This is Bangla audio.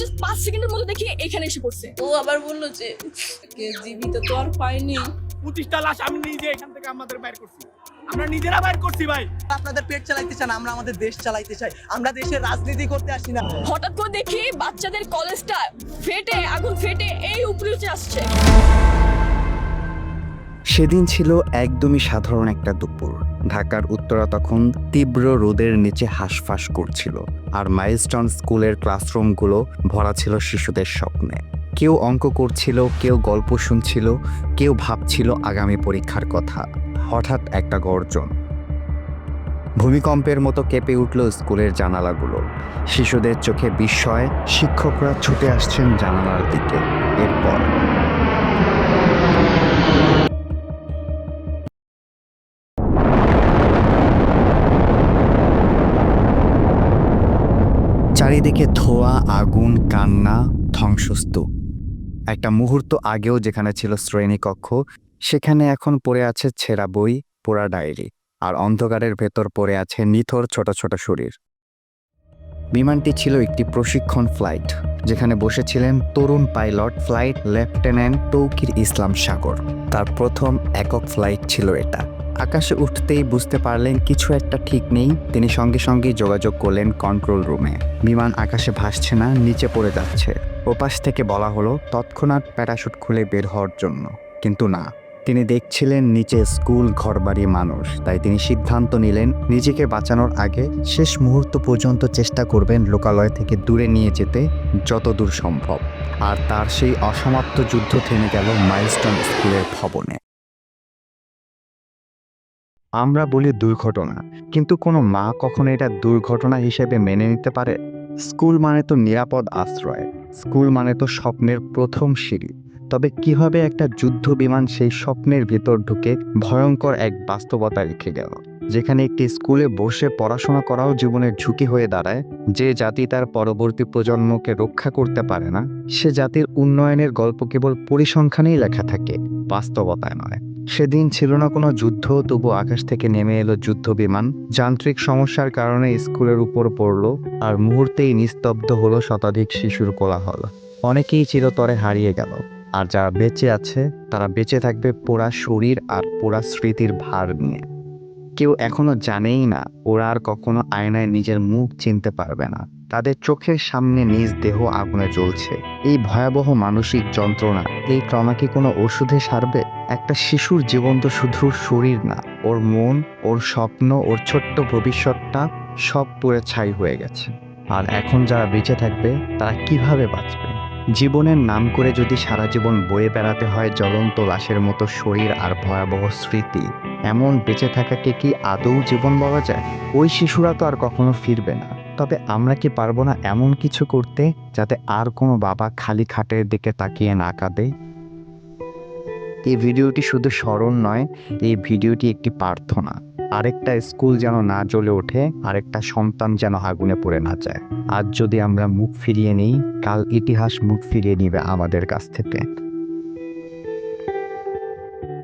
জাস্ট পাঁচ সেকেন্ডের মধ্যে দেখি এখানে এসে পড়ছে। ও আবার বলল যে কে জীবিত তো আর পাইনি পঁচিশটা লাশ আমি নিজে এখান থেকে আমাদের বাইর করছি। আমরা নিজেরা বাইর করছি ভাই। আপনাদের পেট চালাইতে চান আমরা আমাদের দেশ চালাইতে চাই। আমরা দেশের রাজনীতি করতে আসি না। হঠাৎ করে দেখি বাচ্চাদের কলেজটা ফেটে আগুন ফেটে এই উপরে উঠে আসছে। সেদিন ছিল একদমই সাধারণ একটা দুপুর। ঢাকার উত্তরা তখন তীব্র রোদের নিচে হাঁসফাঁস করছিল আর মাইলস্টন স্কুলের ক্লাসরুমগুলো ভরা ছিল শিশুদের স্বপ্নে। কেউ অঙ্ক করছিল, কেউ গল্প শুনছিল, কেউ ভাবছিল আগামী পরীক্ষার কথা। হঠাৎ একটা গর্জন। ভূমিকম্পের মতো কেঁপে উঠল স্কুলের জানালাগুলো। শিশুদের চোখে বিস্ময়, শিক্ষকরা ছুটে আসছেন জানালার দিকে। চারিদিকে ধোয়া, আগুন, কান্না, ধ্বংসস্তূপ। একটা মুহূর্ত আগেও যেখানে ছিল শ্রেণীকক্ষ, সেখানে এখন পড়ে আছে ছেঁড়া বই, পোড়া ডায়েরি, আর অন্ধকারের ভেতর পড়ে আছে নিথর ছোট ছোট শরীর। বিমানটি ছিল একটি প্রশিক্ষণ ফ্লাইট, যেখানে বসেছিলেন তরুণ pilot flight lieutenant Touqir Islam Sagar. তার প্রথম একক ফ্লাইট ছিল এটা। আকাশে উঠতেই বুঝতে পারলেন কিছু একটা ঠিক নেই। তিনি সঙ্গে সঙ্গে যোগাযোগ করলেন কন্ট্রোল রুমে বিমান আকাশে ভাসছে না, নিচে পড়ে যাচ্ছে। ওপাশ থেকে বলা হলো, তৎক্ষণাৎ প্যারাশুট খুলে বের হওয়ার জন্য। কিন্তু না। তিনি দেখছিলেন নিচে স্কুল ঘরবাড়ি মানুষ। তাই তিনি সিদ্ধান্ত নিলেন, নিজেকে বাঁচানোর আগে শেষ মুহূর্ত পর্যন্ত চেষ্টা করবেন লোকালয় থেকে দূরে নিয়ে যেতে যত দূর সম্ভব। আর তার সেই অসমাপ্ত যুদ্ধ থেমে গেল মাইলস্টোন স্কুলের ভবনে। আমরা বলি দুর্ঘটনা, কিন্তু কোনো মা কখনো এটা দুর্ঘটনা হিসেবে মেনে নিতে পারে? স্কুল মানে তো নিরাপদ আশ্রয়, স্কুল মানে তো স্বপ্নের প্রথম সিঁড়ি। তবে কীভাবে একটা যুদ্ধ বিমান সেই স্বপ্নের ভেতর ঢুকে ভয়ঙ্কর এক বাস্তবতা রেখে গেল, যেখানে একটি স্কুলে বসে পড়াশোনা করাও জীবনের ঝুঁকি হয়ে দাঁড়ায়, যে জাতি তার পরবর্তী প্রজন্মকে রক্ষা করতে পারে না, সে জাতির উন্নয়নের গল্প কেবল পরিসংখ্যানেই লেখা থাকে, বাস্তবতায় নয়। সেদিন ছিল না কোনো যুদ্ধ, তবু আকাশ থেকে নেমে এলো যুদ্ধ বিমান। যান্ত্রিক সমস্যার কারণে স্কুলের উপর পড়ল, আর মুহূর্তেই নিস্তব্ধ হলো শতাধিক শিশুর কোলাহল। অনেকেই চিরতরে হারিয়ে গেল, আর যারা বেঁচে আছে, তারা বেঁচে থাকবে পোড়া শরীর আর পোড়া স্মৃতির ভার নিয়ে। কেউ এখনও জানেই না, ওরা আর কখনো আয়নায় নিজের মুখ চিনতে পারবে না। তাদের চোখের সামনে নিজ দেহ আগুনে জ্বলছে। এই ভয়াবহ মানসিক যন্ত্রণা, এই ট্রমা কি কোনো ওষুধে সারবে? একটা শিশুর জীবন তো শুধু শরীর না, ওর মন, ওর স্বপ্ন, ওর ছোট্ট ভবিষ্যৎটা সব পুরে ছাই হয়ে গেছে। আর এখন যারা বেঁচে থাকবে, তারা কীভাবে বাঁচবে? জীবনের নাম করে যদি সারা জীবন বয়ে বেড়াতে হয় জ্বলন্ত লাশের মতো শরীর আর ভয়াবহ স্মৃতি এমন বেঁচে থাকাকে কি আদৌ জীবন বলা যায়? ওই শিশুরা তো আর কখনো ফিরবে না। তবে আমরা কি পারব না এমন কিছু করতে যাতে আর কোনো বাবা খালি খাটের দিকে তাকিয়ে না কাঁদে? এই ভিডিওটি শুধু স্মরণ নয়, এই ভিডিওটি একটি প্রার্থনা। আরেকটা স্কুল যেন না জ্বলে ওঠে, আরেকটা সন্তান যেন আগুনে পড়ে না যায়। আজ যদি আমরা মুখ ফিরিয়ে নিই, কাল ইতিহাস মুখ ফিরিয়ে নিবে আমাদের কাছ থেকে।